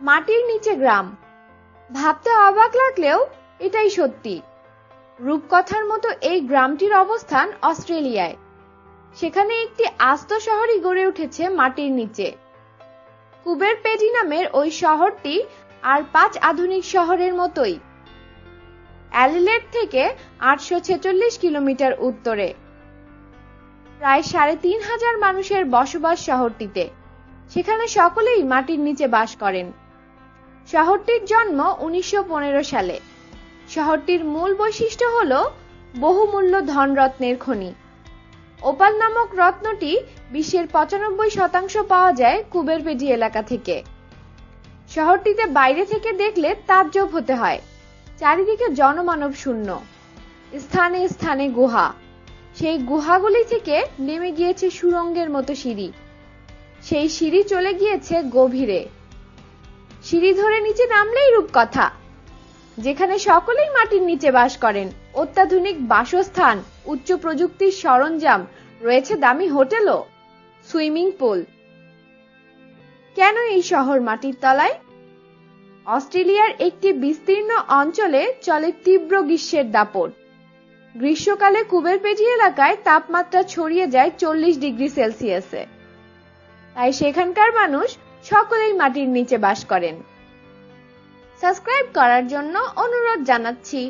মাটির নিচে গ্রাম। ভাবতে অবাক লাগলেও এটাই সত্যি। রূপকথার মতো এই গ্রামটির অবস্থান অস্ট্রেলিয়ায়। সেখানে একটি আস্ত শহরই গড়ে উঠেছে মাটির নিচে। কুবের পেডি নামের ওই শহরটি আর পাঁচ আধুনিক শহরের মতোই। অ্যালিলেট থেকে আটশো ছেচল্লিশ কিলোমিটার উত্তরে। প্রায় সাড়ে তিন হাজার মানুষের বসবাস শহরটিতে। সেখানে সকলেই মাটির নিচে বাস করেন। শহরটির জন্ম উনিশশো পনেরো সালে। শহরটির মূল বৈশিষ্ট্য হল বহুমূল্য ধনরত্নের খনি। ওপাল নামক রত্নটি বিশ্বের পঁচানব্বই শতাংশ পাওয়া যায় কুবেরপেডি এলাকা থেকে। শহরটিতে বাইরে থেকে দেখলে তাজ্জব হতে হয়। চারিদিকে জনমানব শূন্য। স্থানে স্থানে গুহা। সেই গুহাগুলি থেকে নেমে গিয়েছে সুরঙ্গের মতো সিঁড়ি। সেই সিঁড়ি চলে গিয়েছে গভীরে। সিঁড়ি ধরে নিচে নামলেই রূপকথা, যেখানে সকলেই মাটির নিচে বাস করেন। অত্যাধুনিক বাসস্থান, উচ্চ প্রযুক্তির সরঞ্জাম, রয়েছে দামি হোটেলও, সুইমিং পুল। কেন এই শহর মাটির তলায়? অস্ট্রেলিয়ার একটি বিস্তীর্ণ অঞ্চলে চলে তীব্র গ্রীষ্মের দাপট। গ্রীষ্মকালে কুবেরপেটি এলাকায় তাপমাত্রা ছড়িয়ে যায় চল্লিশ ডিগ্রি সেলসিয়াসে। তাই সেখানকার মানুষ সকলেই মাটির নিচে বাস করেন। সাবস্ক্রাইব করার জন্য অনুরোধ জানাচ্ছি